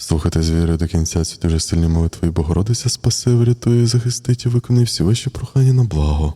Слухайте з вірою до кінця ці дуже сильні молитви, і Богородиця спасе, врятує, захистить і виконує всі ваші прохання на благо.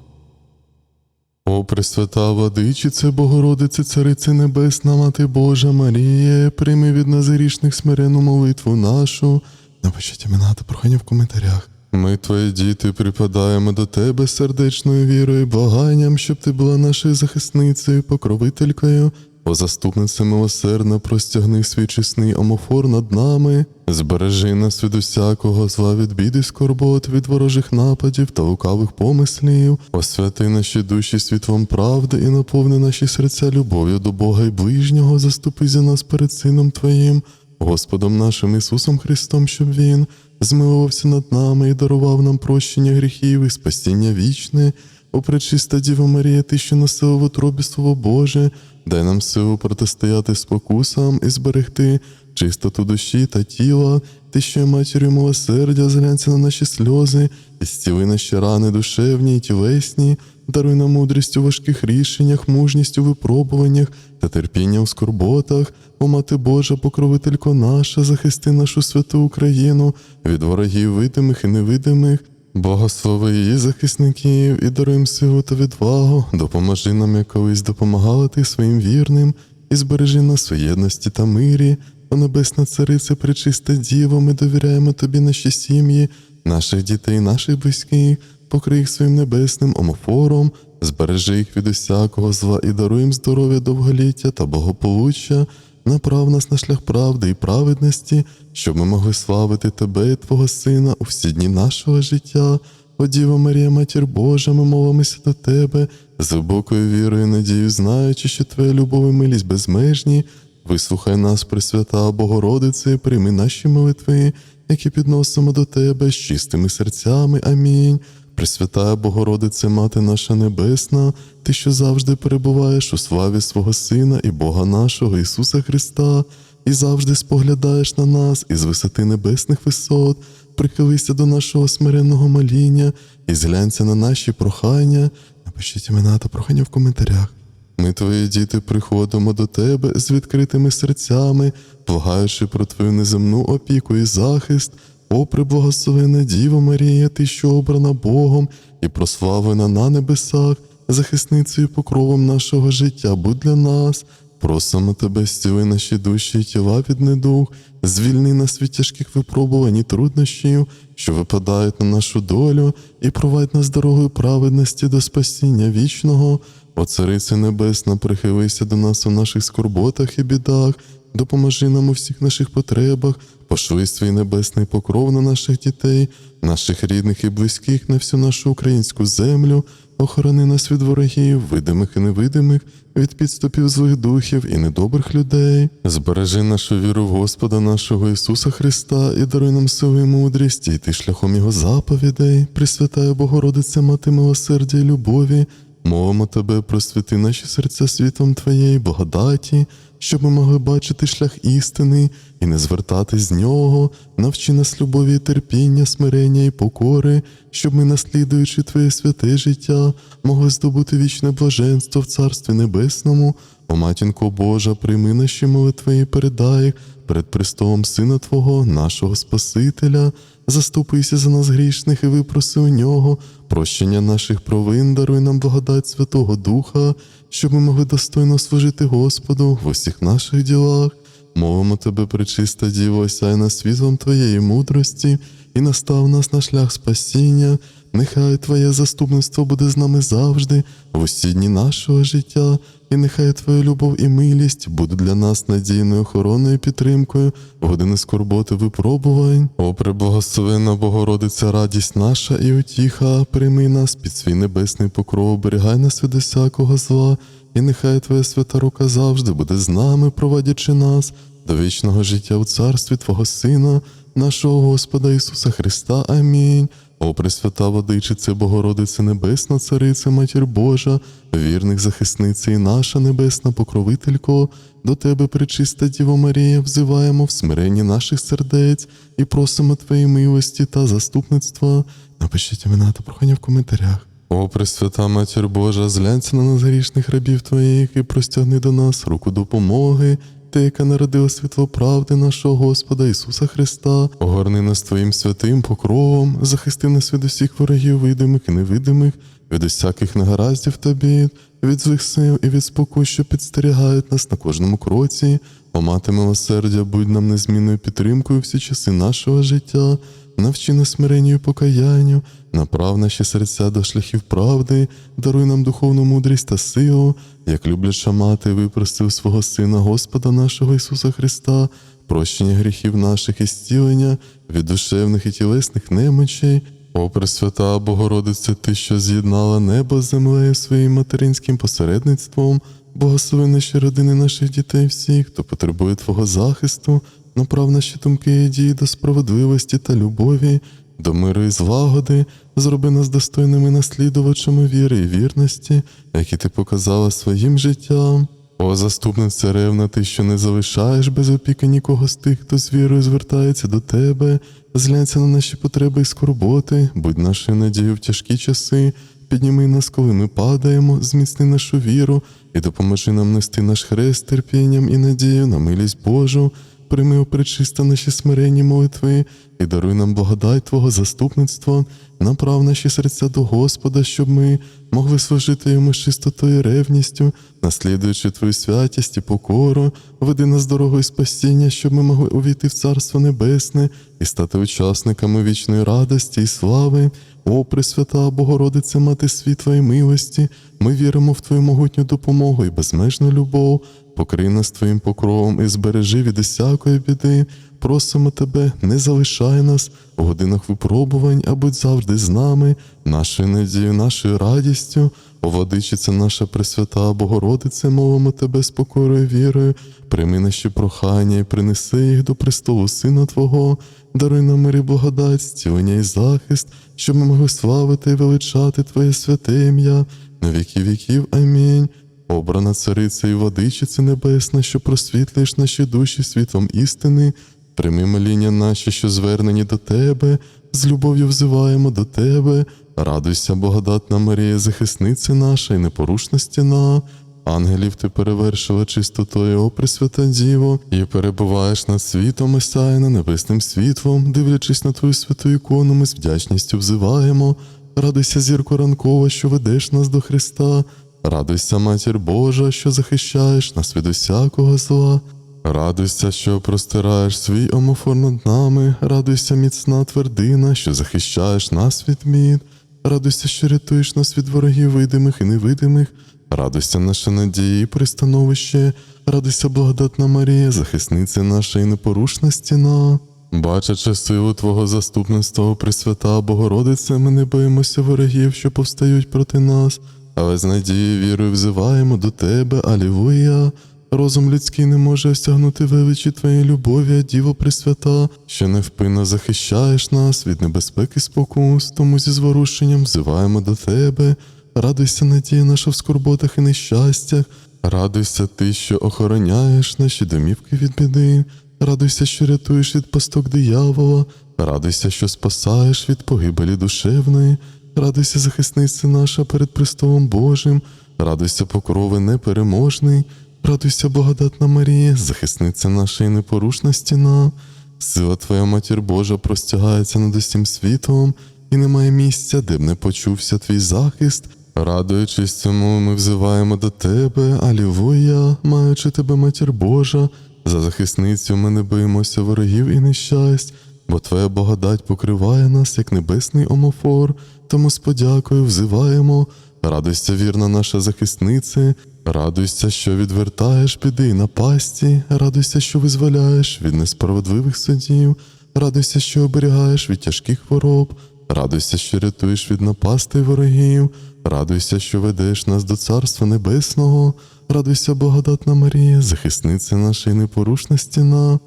О, Пресвята Владичице, Богородице, Царице Небесна, Мати Божа Марія, прийми від нас грішних смирену молитву нашу. Напишіть імена та прохання в коментарях. Ми, твої діти, припадаємо до тебе сердечною вірою, благанням, щоб ти була нашою захисницею, покровителькою. О, заступнице милосердна, простягни свій чесний омофор над нами, збережи нас від усякого зла, від біди, скорбот, від ворожих нападів та лукавих помислів, освяти наші душі світлом правди і наповни наші серця любов'ю до Бога і ближнього, заступи за нас перед Сином Твоїм, Господом нашим Ісусом Христом, щоб Він змилувався над нами і дарував нам прощення гріхів і спасіння вічне. О, пречиста Діва Марія, ти, що носила в утробі Слово Боже, дай нам силу протистояти спокусам і зберегти чистоту душі та тіла, ти, що є матір'ю милосердя, зглянься на наші сльози, і зціли наші рани душевні і тілесні, даруй нам мудрість у важких рішеннях, мужність у випробуваннях та терпіння у скорботах. О, Мати Божа, покровителько наша, захисти нашу святу Україну від ворогів видимих і невидимих. Благослови її захисників і даруй їм силу та відвагу, допоможи нам, як колись допомагала ти своїм вірним, і збережи нас у єдності та мирі. О Небесна Цариця, пречиста Діво, ми довіряємо тобі наші сім'ї, наших дітей, наших близьких, покрий їх своїм небесним омофором, збережи їх від усякого зла і даруй здоров'я, довголіття та благополуччя. Направ нас на шлях правди і праведності, щоб ми могли славити Тебе і Твого Сина у всі дні нашого життя. О Діва Марія, Матір Божа, ми молимося до Тебе з глибокою вірою і надією, знаючи, що Твоя любов і милість безмежні. Вислухай нас, Пресвята Богородице, і прийми наші молитви, які підносимо до Тебе з чистими серцями. Амінь. Пресвята Богородице, Мати наша Небесна, Ти, що завжди перебуваєш у славі свого Сина і Бога нашого Ісуса Христа, і завжди споглядаєш на нас із висоти небесних висот, прихилися до нашого смиренного моління і зглянься на наші прохання. Напишіть імена та прохання в коментарях. Ми, твої діти, приходимо до тебе з відкритими серцями, благаючи про твою неземну опіку і захист. О, преблагословена Діва Марія, ти, що обрана Богом і прославлена на небесах, захисницею покровом нашого життя, будь для нас. Просимо тебе, зціли наші душі і тіла від недуг, звільни нас від тяжких випробувань і труднощів, що випадають на нашу долю, і провадь нас дорогою праведності до спасіння вічного. О, Царице Небесна, прихилися до нас у наших скорботах і бідах, допоможи нам у всіх наших потребах, пошли свій небесний покров на наших дітей, наших рідних і близьких на всю нашу українську землю, охорони нас від ворогів, видимих і невидимих, від підступів злих духів і недобрих людей. Збережи нашу віру в Господа нашого Ісуса Христа і даруй нам силу і мудрість йти шляхом Його заповідей, Пресвятая Богородиця, Мати милосердя і любові. Молимо тебе, просвіти наші серця світом Твоєї благодаті, щоб ми могли бачити шлях істини і не звертати з нього, навчи нас любові, терпіння, смирення і покори, щоб ми, наслідуючи Твоє святе життя, могли здобути вічне блаженство в Царстві Небесному. О матінко Божа, прийми наші молитви і передай перед престолом Сина Твого, нашого Спасителя. Заступися за нас грішних і випроси у нього прощення наших провин, даруй нам благодать Святого Духа, щоб ми могли достойно служити Господу в усіх наших ділах. Мовимо тебе, пречиста Діво, сяй нас світлом Твоєї мудрості і настав нас на шлях спасіння. Нехай Твоє заступництво буде з нами завжди, в усі дні нашого життя, і нехай Твоя любов і милість будуть для нас надійною охороною і підтримкою в години скорботи випробувань. О, преблагословена Богородиця, радість наша і утіха, прийми нас під свій небесний покров, оберігай нас від усякого зла, і нехай Твоя свята рука завжди буде з нами, провадячи нас до вічного життя у царстві Твого Сина, нашого Господа Ісуса Христа. Амінь. О, Пресвята Водичице, Богородице Небесна, Цариця, Матір Божа, вірних захисниця і наша небесна покровителько, до Тебе, пречиста Діво Марія, взиваємо в смиренні наших сердець і просимо Твоєї милості та заступництва. Напишіть імена та прохання в коментарях. О, Пресвята Матір Божа, зглянься на нас грішних рабів Твоїх і простягни до нас руку допомоги. Те, яка народила світло правди нашого Господа Ісуса Христа, огорни нас Твоїм святим покровом, захисти нас від усіх ворогів, видимих і невидимих, від усяких негараздів та бід, від злих сил і від спокою, що підстерігають нас на кожному кроці. О мати милосердя, будь нам незмінною підтримкою всі часи нашого життя. Навчи нас смиренню і покаянню, направ наші серця до шляхів правди, даруй нам духовну мудрість та силу, як любляча мати, випростив свого Сина Господа нашого Ісуса Христа, прощення гріхів наших і зцілення від душевних і тілесних немочей. О, Пресвята Богородице, Ти, що з'єднала небо з землею своїм материнським посередництвом, благослови наші родини наших дітей, всіх, хто потребує Твого захисту, направ наші думки і дії до справедливості та любові, до миру і злагоди, зроби нас достойними наслідувачами віри і вірності, які ти показала своїм життям. О, заступниця ревна, ти, що не залишаєш без опіки нікого з тих, хто з вірою звертається до тебе, зглянься на наші потреби і скорботи, будь нашою надією в тяжкі часи, підніми нас, коли ми падаємо, зміцни нашу віру і допоможи нам нести наш хрест терпінням і надією на милість Божу. Прийми опричиста наші смиренні молитви і даруй нам благодать Твого заступництва, направ наші серця до Господа, щоб ми могли служити йому з чистотою і ревністю, наслідуючи Твою святість і покору, веди нас дорогою спасіння, щоб ми могли увійти в Царство Небесне і стати учасниками вічної радості і слави. О, Пресвята Богородице, Мати світла і милості, ми віримо в Твою могутню допомогу і безмежну любов. Покрий нас Твоїм покровом і збережи від усякої біди. Просимо Тебе, не залишай нас у годинах випробувань, а будь завжди з нами, нашою надією, нашою радістю. О, владичиця наша Пресвята Богородице, мовимо Тебе з покорою вірою, прийми наші прохання і принеси їх до престолу Сина Твого, даруй нам мир і благодать, зцілення і захист, щоб ми могли славити і величати Твоє святе ім'я на віки віків. Амінь. Обрана цариця і владичиця небесна, що просвітлюєш наші душі світлом істини, прийми моління наші, що звернені до Тебе, з любов'ю взиваємо до Тебе, радуйся, благодатна Марія, захисниця наша і непорушна стіна. Ангелів ти перевершила чистотою, о Пресвята Діво, і перебуваєш над світом, осяяна небесним світлом, дивлячись на твою святу ікону, ми з вдячністю взиваємо. Радуйся, зірко ранкова, що ведеш нас до Христа. Радуйся, матір Божа, що захищаєш нас від усякого зла. Радуйся, що простираєш свій омофор над нами, радуйся, міцна твердина, що захищаєш нас від мід. Радуйся, що рятуєш нас від ворогів видимих і невидимих. Радуйся, наша надія і пристановище, радуйся, благодатна Марія, захисниця наша і непорушна стіна. Бачачи силу Твого заступництва, Пресвята Богородице, ми не боїмося ворогів, що повстають проти нас, але з надією вірою взиваємо до Тебе, Алілуя. Розум людський не може осягнути величі Твоєї любові, а Діво Пресвята, що невпинно захищаєш нас від небезпеки спокус, тому зі зворушенням взиваємо до Тебе. Радуйся, надія наша в скорботах і нещастях, радуйся ти, що охороняєш наші домівки від біди, радуйся, що рятуєш від пасток диявола, радуйся, що спасаєш від погибелі душевної, радуйся, захисниця наша перед престолом Божим, радуйся, покрови непереможний, радуйся, благодатна Марія, захисниця наша і непорушна стіна. Сила Твоя матір Божа простягається над усім світом, і немає місця, де б не почувся твій захист. Радуючись цьому, ми взиваємо до тебе, Алілуя, маючи тебе, матір Божа, за захисницю ми не боїмося ворогів і нещасть, бо Твоя благодать покриває нас, як небесний омофор, тому з подякою взиваємо. Радуйся, вірна наша захисниця, радуйся, що відвертаєш біди і напасті, радуйся, що визволяєш від несправедливих судів, радуйся, що оберігаєш від тяжких хвороб, радуйся, що рятуєш від напасти ворогів, радуйся, що ведеш нас до Царства Небесного, радуйся, благодатна Марія, захисниця наша і непорушна стіна.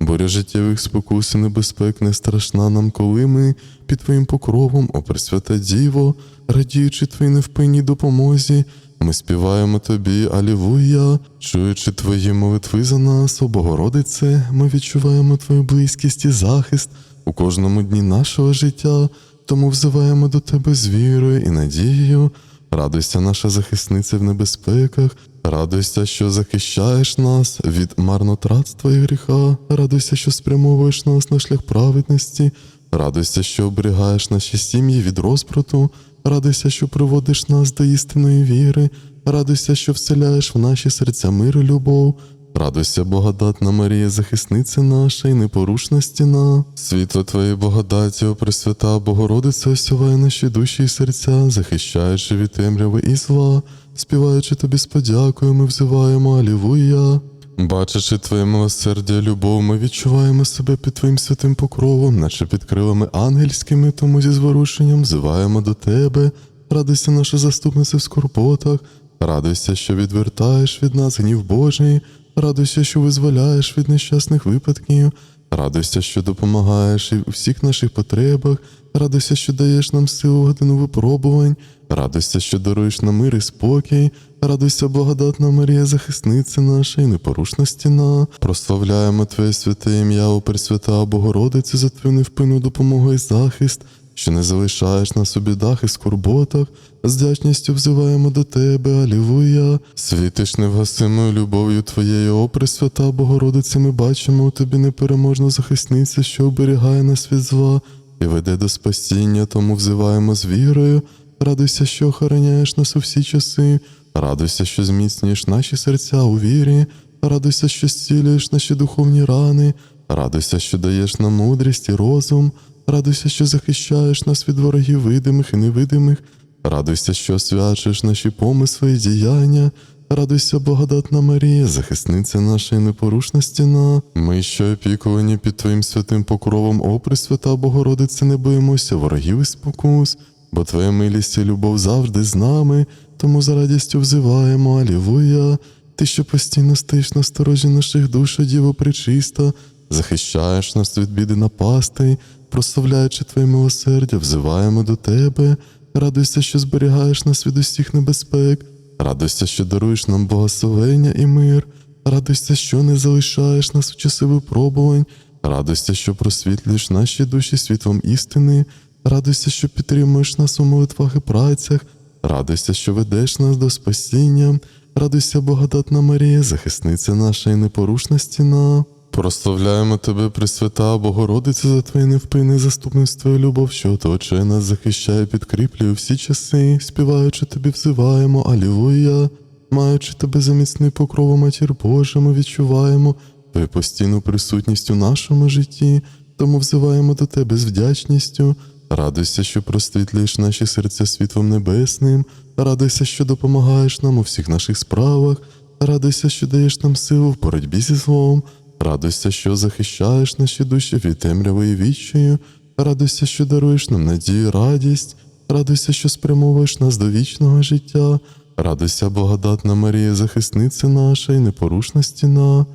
Буря життєвих спокус і небезпек не страшна нам, коли ми під Твоїм покровом, о Пресвята Діво, радіючи Твоїй невпинній допомозі, ми співаємо Тобі, Алілуя, чуючи Твої молитви за нас, о Богородице, ми відчуваємо Твою близькість і захист у кожному дні нашого життя, тому взиваємо до Тебе з вірою і надією. Радуйся, наша захисниця в небезпеках, Радуйся, що захищаєш нас від марнотратства і гріха. Радуйся, що спрямовуєш нас на шлях праведності. Радуйся, що оберігаєш наші сім'ї від розбрату. Радуйся, що приводиш нас до істинної віри. Радуйся, що вселяєш в наші серця мир і любов. Радуйся, благодатна Марія, захисниця наша і непорушна стіна. Світло Твоєї благодаті, Пресвята Богородиця, осяває наші душі і серця, захищаючи від темряви і зла, співаючи тобі з подякою, ми взиваємо Алілуя. Бачачи Твоє милосердя, любов, ми відчуваємо себе під Твоїм святим покровом, наче під крилами ангельськими, тому зі зворушенням зваємо до Тебе. Радуйся, наша заступниця в скорботах, радуйся, що відвертаєш від нас гнів Божий, радуйся, що визволяєш від нещасних випадків, радуйся, що допомагаєш у всіх наших потребах, радуйся, що даєш нам силу годину випробувань, радуйся, що даруєш нам мир і спокій, радуйся, благодатна Марія, захисниця наша і непорушна стіна. Прославляємо Твоє святе ім'я, о Пресвята Богородиці, за Твою невпинну допомогу і захист, що не залишаєш нас у бідах і скорботах, з вдячністю взиваємо до Тебе, Алілуя. Світиш невгасимою любов'ю Твоєю, о Пресвята Богородице, ми бачимо у Тобі непереможну захисницю, що оберігає нас від зла і веде до спасіння, тому взиваємо з вірою. Радуйся, що охороняєш нас у всі часи, радуйся, що зміцнюєш наші серця у вірі, радуйся, що зцілюєш наші духовні рани, радуйся, що даєш нам мудрість і розум, радуйся, що захищаєш нас від ворогів видимих і невидимих, радуйся, що освячуєш наші помисли і діяння. Радуйся, благодатна Марія, захисниця наша і непорушна стіна. Ми, що опікувані під Твоїм святим покровом, о Пресвята Богородице, не боїмося ворогів і спокус, бо Твоя милість і любов завжди з нами, тому за радістю взиваємо, Алілуя. Ти, що постійно стоїш на сторожі наших душ, Діво пречиста, захищаєш нас від біди напастей, прославляючи Твоє милосердя, взиваємо до Тебе. Радуйся, що зберігаєш нас від усіх небезпек. Радуйся, що даруєш нам благословення і мир. Радуйся, що не залишаєш нас в часи випробувань. Радуйся, що просвітлюєш наші душі світлом істини. Радуйся, що підтримуєш нас у молитвах і працях. Радуйся, що ведеш нас до спасіння. Радуйся, благодатна Марія, захисниця наша і непорушна стіна. Прославляємо тебе, Пресвята Богородиця, за твоє невпинне заступництво і любов, що оточує нас, захищає, підкріплює всі часи, співаючи тобі, взиваємо, Алілуя. Маючи тебе за міцний покров, матір Божа, ми відчуваємо твою постійну присутність у нашому житті, тому взиваємо до тебе з вдячністю. Радуйся, що просвітлюєш наші серця світлом небесним, радуйся, що допомагаєш нам у всіх наших справах, радуйся, що даєш нам силу в боротьбі зі злом. Радуйся, що захищаєш наші душі від темряви і. Радуйся, що даруєш нам надію, радість. Радуйся, що спрямовуєш нас до вічного життя. Радуйся, благодатна Марія, захисниця наша і непорушна стіна.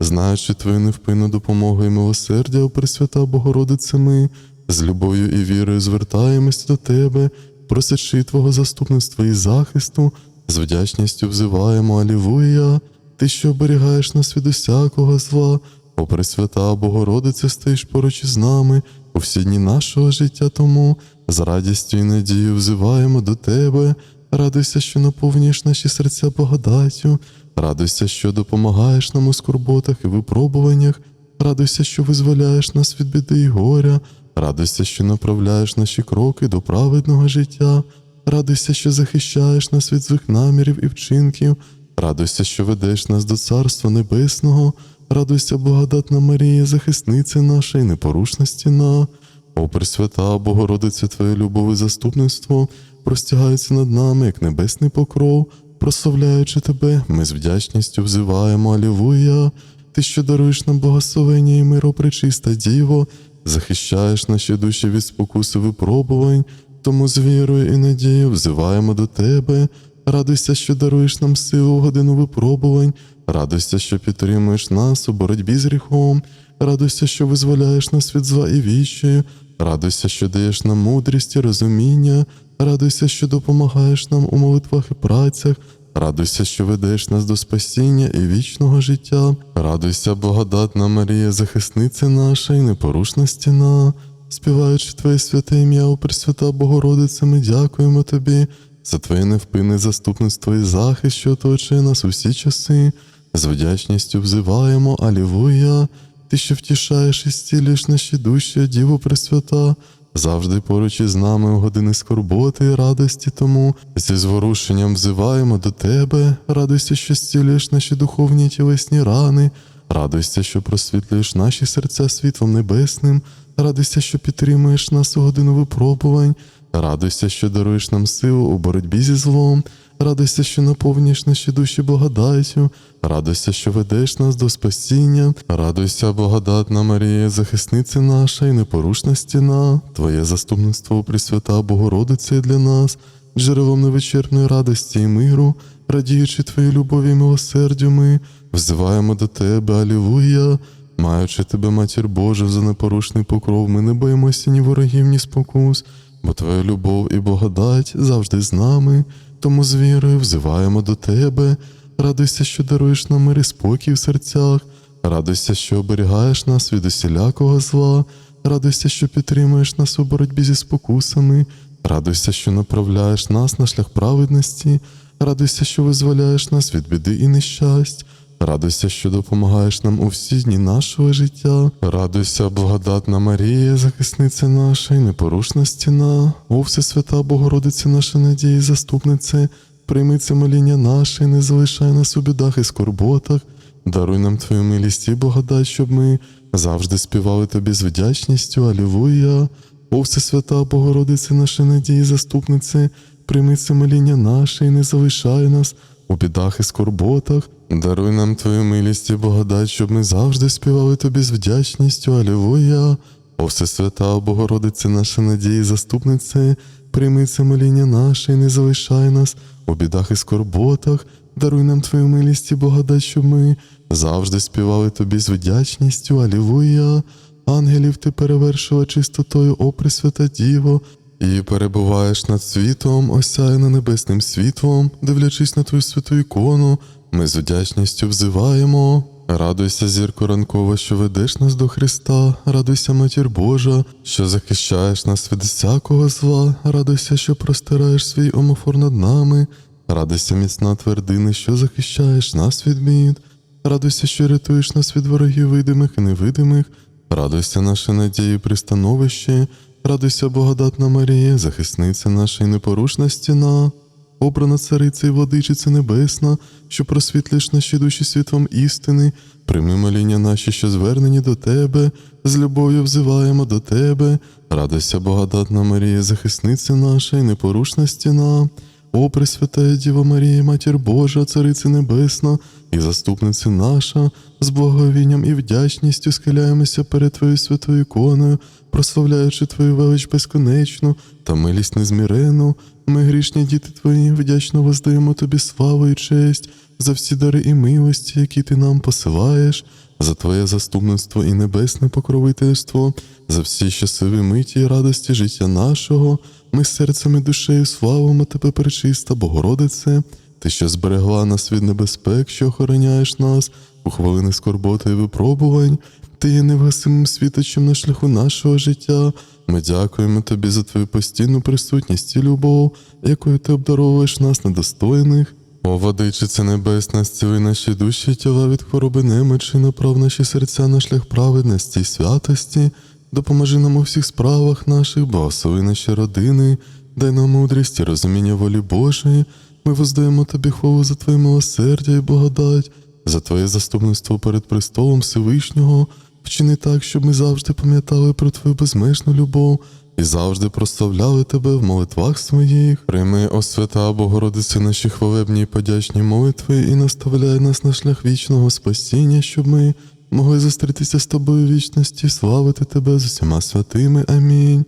Знаючи твою невпинну допомогу і милосердя, о Пресвята Богородице, ми з любов'ю і вірою звертаємось до Тебе, просячи Твого заступництва і захисту, з вдячністю взиваємо Алілуя. Ти, що оберігаєш нас від усякого зла, о Пресвята Богородице, стоїш поруч із нами у всі дні нашого життя, тому з радістю і надією взиваємо до Тебе. Радуйся, що наповнюєш наші серця благодаттю, радуйся, що допомагаєш нам у скорботах і випробуваннях, радуйся, що визволяєш нас від біди і горя, радуйся, що направляєш наші кроки до праведного життя, радуйся, що захищаєш нас від злих намірів і вчинків. Радуйся, що ведеш нас до Царства Небесного, радуйся, благодатна Марія, захисниця наша і непорушна стіна. О, Пресвята, Богородиця, Твоя любов і заступництво простягаються над нами, як небесний покров, прославляючи Тебе, ми з вдячністю взиваємо Алілуя. Ти, що даруєш нам благословення і миро, пречиста Діво, захищаєш наші душі від спокуси випробувань, тому з вірою і надією взиваємо до Тебе. Радуйся, що даруєш нам силу в годину випробувань, радуйся, що підтримуєш нас у боротьбі з гріхом, радуйся, що визволяєш нас від зла і віщою, радуйся, що даєш нам мудрість і розуміння, радуйся, що допомагаєш нам у молитвах і працях, радуйся, що ведеш нас до спасіння і вічного життя, радуйся, благодатна Марія, захисниця наша і непорушна стіна. Співаючи Твоє святе ім'я, о Пресвята Богородице, ми дякуємо Тобі за Твоє невпинне заступництво і захист, що оточує нас у всі часи. З вдячністю взиваємо, Алілуя, Ти, що втішаєш і зцілюєш наші душі, Діво Пресвята, завжди поруч із нами у години скорботи і радості тому, зі зворушенням взиваємо до Тебе, радуйся, що зцілюєш наші духовні тілесні рани, радуйся, що просвітлюєш наші серця світлом небесним, радуйся, що підтримуєш нас у годину випробувань, радуйся, що даруєш нам силу у боротьбі зі злом, радуйся, що наповнюєш наші душі благодаттю, радуйся, що ведеш нас до спасіння, радуйся, благодатна Марія, захисниця наша і непорушна стіна, Твоє заступництво Пресвята Богородице є для нас, джерелом невичерпної радості і миру, радіючи Твоїй любові і милосердю, ми взиваємо до Тебе, Алілуя. Маючи тебе, матір Божа, за непорушний покров, ми не боїмося ні ворогів, ні спокус, бо Твоя любов і благодать завжди з нами, тому з вірою взиваємо до Тебе. Радуйся, що даруєш нам мир і спокій в серцях, радуйся, що оберігаєш нас від усілякого зла, радуйся, що підтримуєш нас у боротьбі зі спокусами, радуйся, що направляєш нас на шлях праведності, радуйся, що визволяєш нас від біди і нещасть. Радуйся, що допомагаєш нам у всі дні нашого життя. Радуйся, благодатна Марія, захисниця наша і непорушна стіна. О, Всесвята Богородиця, наша надія і заступнице, прийми це моління наше і не залишай нас у бідах і скорботах. Даруй нам Твою милість і благодать, щоб ми завжди співали Тобі з вдячністю. Алілуя. О, Всесвята Богородице, наша надія і заступнице, прийми це моління наше і не залишай нас у бідах і скорботах. Даруй нам Твою милість і благодать, щоб ми завжди співали Тобі з вдячністю. Алілуя. О Всесвята, Богородице, наша надія і заступнице, прийми це моління наше і не залишай нас у бідах і скорботах. Даруй нам Твою милість і благодать, щоб ми завжди співали Тобі з вдячністю. Алілуя. Ангелів ти перевершила чистотою, о Пресвята Діво, і перебуваєш над світом, осяяна небесним світлом, дивлячись на твою святу ікону, ми з вдячністю взиваємо. Радуйся, зірко ранкова, що ведеш нас до Христа, радуйся, матір Божа, що захищаєш нас від всякого зла, радуйся, що простираєш свій омофор над нами, радуйся, міцна твердина, що захищаєш нас від бід, радуйся, що рятуєш нас від ворогів видимих і невидимих, радуйся, наша надія пристановище, радуйся, благодатна Марія, захисниця наша і непорушна стіна. Обрана цариця і владичиця небесна, що просвітлиш наші душі світлом істини, прийми моління наші, що звернені до тебе, з любов'ю взиваємо до тебе, радуйся, благодатна Марія, захисниця наша і непорушна стіна. О, Пресвятая Діва Марія, Матір Божа, Цариця Небесна і заступниця наша, з благовінням і вдячністю схиляємося перед Твоєю святою іконою, прославляючи Твою велич безконечну та милість незмірену. Ми, грішні діти Твої, вдячно воздаємо Тобі славу і честь за всі дари і милості, які Ти нам посилаєш, за Твоє заступництво і небесне покровительство, за всі щасливі миті і радості життя нашого. Ми серцем і душею славимо Тебе, пречиста, Богородице, Ти, що зберегла нас від небезпек, що охороняєш нас у хвилини скорботи і випробувань. Ти є невгасимим світочем на шляху нашого життя. Ми дякуємо тобі за твою постійну присутність і любов, якою ти обдаровуєш нас недостойних. О, водичице небесна, зціли наші душі, тіла від хвороби немочі, направ наші серця на шлях праведності і святості, допоможи нам у всіх справах наших, благослови наші родини, дай нам мудрість і розуміння волі Божої. Ми воздаємо тобі хвалу за твоє милосердя і благодать, за твоє заступництво перед престолом Всевишнього. Вчини так, щоб ми завжди пам'ятали про твою безмежну любов і завжди прославляли тебе в молитвах своїх. Прийми, о свята Богородице, наші хвалебні і подячні молитви і наставляй нас на шлях вічного спасіння, щоб ми могли зустрітися з тобою в вічності, славити тебе з усіма святими. Амінь.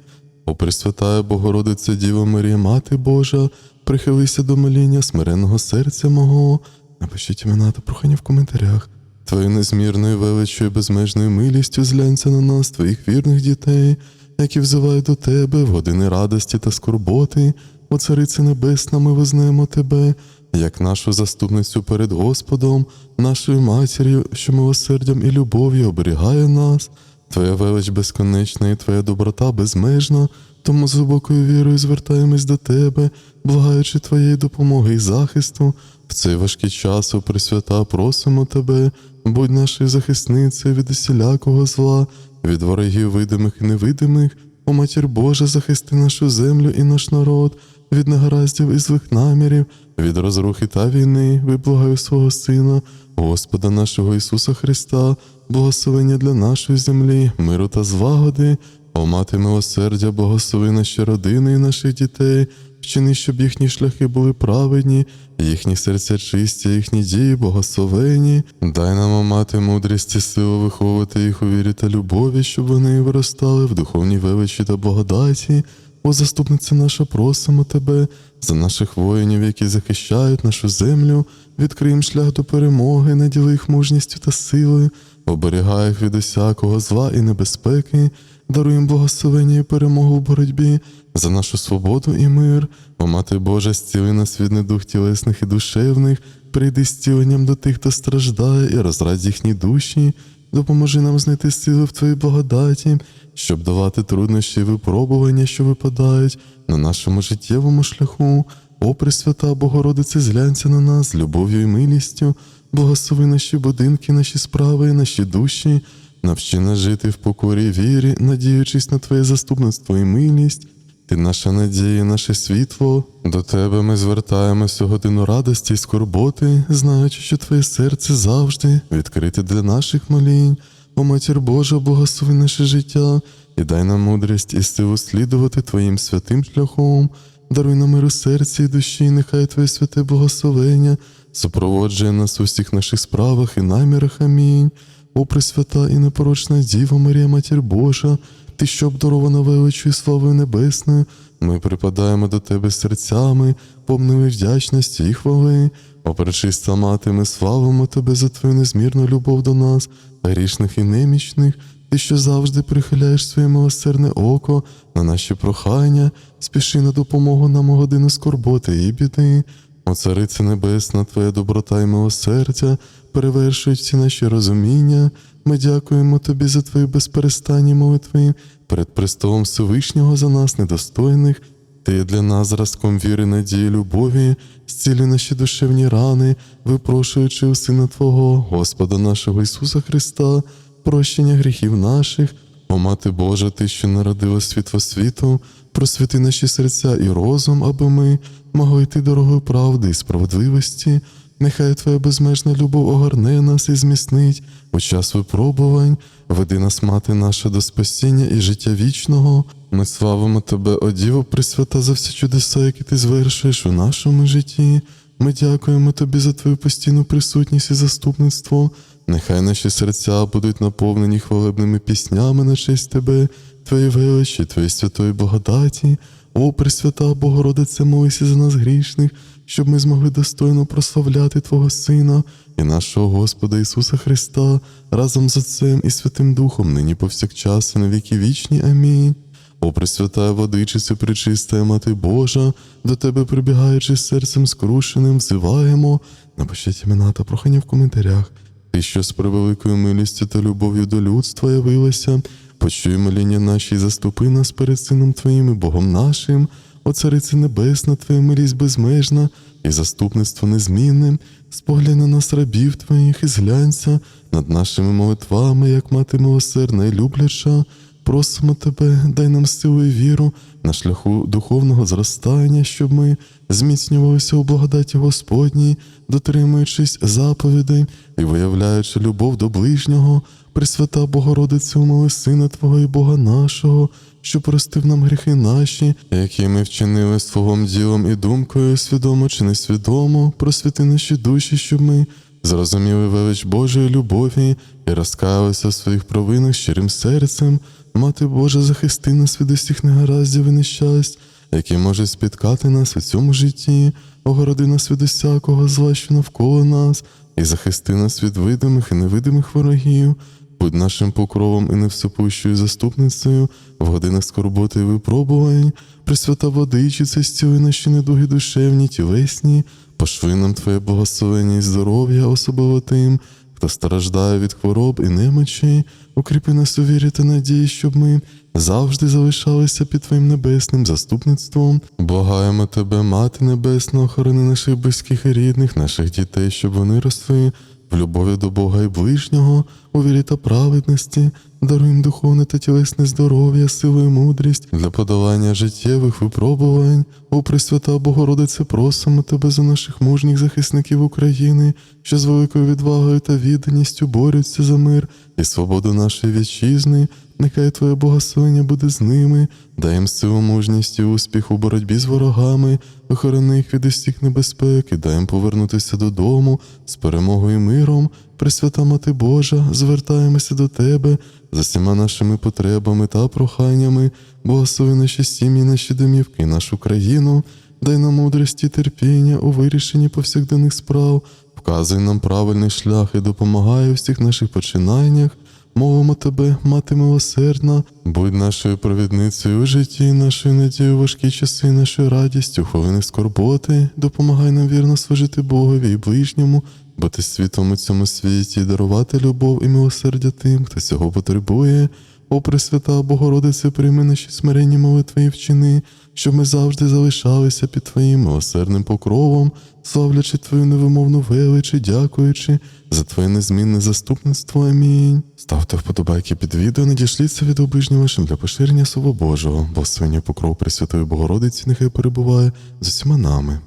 О Пресвятая Богородице, Діва Марія, Мати Божа, прихилися до моління смиренного серця мого. Напишіть імена та прохання в коментарях. Твою незмірною величою безмежною милістю зглянься на нас, твоїх вірних дітей, які взивають до тебе в години радості та скорботи. О Цариці Небесна, ми визнаємо тебе, як нашу заступницю перед Господом, нашою матір'ю, що милосердям і любов'ю оберігає нас. Твоя велич безконечна і твоя доброта безмежна, тому з глибокою вірою звертаємось до тебе, благаючи твоєї допомоги і захисту. В цей важкий час, о Пресвята, просимо тебе, будь нашою захисницею від усілякого зла, від ворогів видимих і невидимих. О матір Божа, захисти нашу землю і наш народ, від негараздів і злих намірів, від розрухи та війни, виблагаю свого Сина, Господа нашого Ісуса Христа, благословення для нашої землі, миру та звагоди, о мати милосердя, благослови наші родини і наших дітей, вчини, щоб їхні шляхи були праведні, їхні серця чисті, їхні дії благословені. Дай нам, о мати, мудрість і силу виховувати їх у вірі та любові, щоб вони виростали в духовній величі та благодаті. О, заступниця наша, просимо тебе за наших воїнів, які захищають нашу землю, відкрий шлях до перемоги, наділи їх мужністю та силою, оберігай їх від усякого зла і небезпеки, даруй їм благословення і перемогу в боротьбі за нашу свободу і мир. О, Мати Божа, зціли нас від недух тілесних і душевних, прийди зціленням до тих, хто страждає, і розрадь їхні душі. Допоможи нам знайти сили в Твоїй благодаті, щоб давати труднощі і випробування, що випадають на нашому життєвому шляху. О, Пресвята Богородице, зглянься на нас з любов'ю і милістю, благослови наші будинки, наші справи, наші душі, навчи нас жити в покорі вірі, надіючись на Твоє заступництво і милість. Ти наша надія, наше світло. До тебе ми звертаємося годину радості й скорботи, знаючи, що твоє серце завжди відкрите для наших молінь. О матір Божа, благослови наше життя і дай нам мудрість і силу слідувати Твоїм святим шляхом. Даруй нам мир у серці і душі, нехай Твоє святе благословення супроводжує нас у всіх наших справах і намірах. Амінь. О, Пресвята і непорочна Діва Марія, Матір Божа, ти, що обдарована величою славою небесною, ми припадаємо до тебе серцями, повними вдячності і хвали. О, пречиста мати, ми славимо тебе за твою незмірну любов до нас, грішних і немічних. Ти, що завжди прихиляєш своє милосердне око на наші прохання, спіши на допомогу нам у годину скорботи і біди. О, Царице Небесна, Твоя доброта і милосердя перевершують всі наші розуміння. Ми дякуємо Тобі за Твої безперестанні молитви перед престолом Всевишнього за нас, недостойних. Ти для нас зразком віри, надії, любові, зцілі наші душевні рани, випрошуючи у Сина Твого, Господа нашого Ісуса Христа, прощення гріхів наших. О, Мати Божа, Ти, що народила світло світу, просвіти наші серця і розум, аби ми могли йти дорогою правди і справедливості. Нехай Твоя безмежна любов огорне нас і зміцнить у час випробувань, веди нас, мати наша, до спасіння і життя вічного. Ми славимо Тебе, о Діво Пресвята, за всі чудеса, які ти звершуєш у нашому житті. Ми дякуємо Тобі за Твою постійну присутність і заступництво. Нехай наші серця будуть наповнені хвалебними піснями на честь Тебе, Твоєї величі, Твоєї святої благодаті. О, Пресвята Богородице, молися за нас грішних, щоб ми змогли достойно прославляти Твого Сина і нашого Господа Ісуса Христа разом з Отцем і Святим Духом, нині повсякчас і на віки вічні. Амінь. О, Пресвятая Водичице, пречистая Мати Божа, до Тебе прибігаючи серцем скрушеним, взиваємо. Напишіть імена та прохання в коментарях. Ти, що з превеликою милістю та любов'ю до людства явилася, почуй моління наші заступи нас перед Сином Твоїм і Богом нашим, о Царице Небесна, Твоя милість безмежна і заступництво незмінне, споглянь на нас рабів Твоїх і зглянься над нашими молитвами, як мати милосердна і любляча. Просимо тебе, дай нам силу і віру на шляху духовного зростання, щоб ми зміцнювалися у благодаті Господній, дотримуючись заповідей і виявляючи любов до ближнього, Пресвята Богородице, умоли Сина Твого і Бога нашого, що простив нам гріхи наші, які ми вчинили словом, ділом і думкою, свідомо чи несвідомо, просвіти наші душі, щоб ми зрозуміли велич Божої любові і розкаялися в своїх провинах щирим серцем. Мати Божа, захисти нас від усіх негараздів і нещасть, які можуть спіткати нас у цьому житті, огороди нас від усякого зла, що навколо нас, і захисти нас від видимих і невидимих ворогів. Будь нашим покровом і невсипущою заступницею. В годинах скорботи і випробувань, Пресвята водичице, зціли наші недуги душевні, тілесні, пошви нам Твоє благословення і здоров'я, особливо тим, хто страждає від хвороб і немочі, укріпи нас у вірі та надії, щоб ми завжди залишалися під Твоїм небесним заступництвом. Благаємо Тебе, Мати Небесна, охорони наших близьких і рідних, наших дітей, щоб вони росли в любові до Бога і ближнього, у вірі та праведності, даруй їм духовне та тілесне здоров'я, силу і мудрість для подолання життєвих випробувань. О Пресвята Богородице, просимо Тебе за наших мужніх захисників України, що з великою відвагою та відданістю борються за мир і свободу нашої вітчизни. Нехай Твоє благословення буде з ними, дай їм силу, мужність і успіх у боротьбі з ворогами, охорони їх від усіх небезпек і дай їм повернутися додому з перемогою і миром. Пресвята Мати Божа, звертаємося до Тебе за всіма нашими потребами та проханнями, благослови наші сім'ї, наші домівки, нашу країну, дай нам мудрість і терпіння у вирішенні повсякденних справ, вказуй нам правильний шлях і допомагай у всіх наших починаннях. Мовимо тебе, мати милосердна, будь нашою провідницею у житті, нашою надією важкі часи, нашою радістю, хвилини скорботи, допомагай нам вірно служити Богові і ближньому, бути світом у цьому світі, дарувати любов і милосердя тим, хто цього потребує. О Пресвята Богородице, прийми наші смиренні молитви і вчини, щоб ми завжди залишалися під Твоїм милосердним покровом, славлячи Твою невимовну велич і дякуючи за Твоє незмінне заступництво. Амінь. Ставте вподобайки під відео, надішліться від вашим для поширення Слова Божого, бо покров Пресвятої Богородиці нехай перебуває з усіма нами.